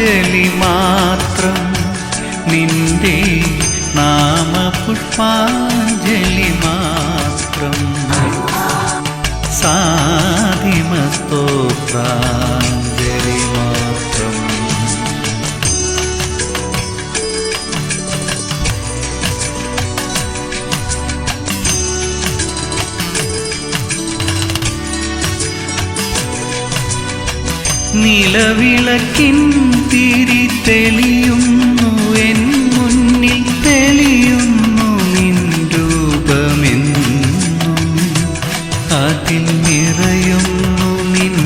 നാമപുഷ്പാഞ്ജലി മാത്രം നിന്റെ നാമപുഷ്പാഞ്ജലി മാത്രം. സാധിമസ്തോത്രാഞ്ജലി നിലവിളക്കിൻ തിരി തെളിയുന്നു എൻ മുന്നിൽ തെളിയുന്നു നിൻ രൂപമെന്നും. അതിൽ നിറയുന്നു നിൻ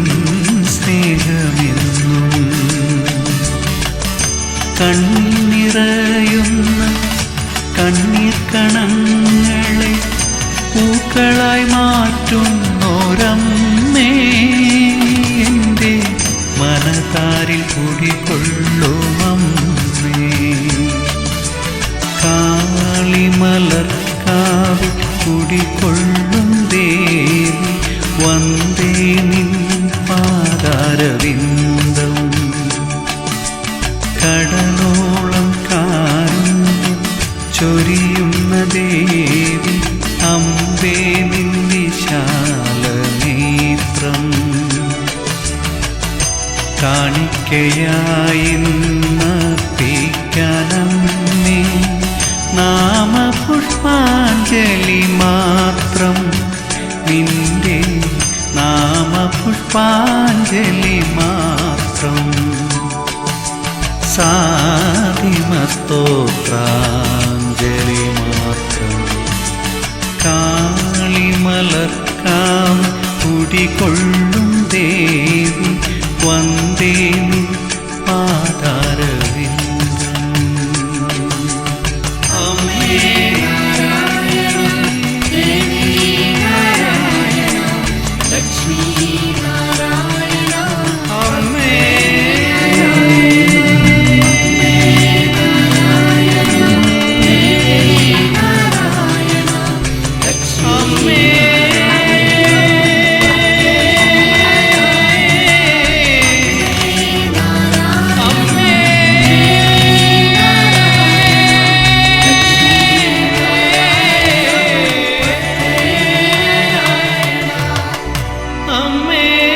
സ്നേഹമെന്നും. കണ്ണിൽ നിറയുന്ന കണ്ണീർ കണങ്ങളെ പൂക്കളായി മാറ്റുന്നോരമ്മേ. കുടികൊള്ളും ദേവി. വന്ദേ നിൻ പാതാരവിന്ദം കടലോളം കാരുണ്യം ചൊരിയുന്ന ദേവി. അമ്പേ നിൻ വിശാലനേത്രം കാണിക്കയായി നർപ്പിക്കാനമ്മേ നാമപുഷ്പാഞ്ജലി മാത്രം. സാധിമസ്തോത്രാഞ്ജലി മാത്രം. കാളിമലർക്കാം കുടികൊള്ളും அம்மே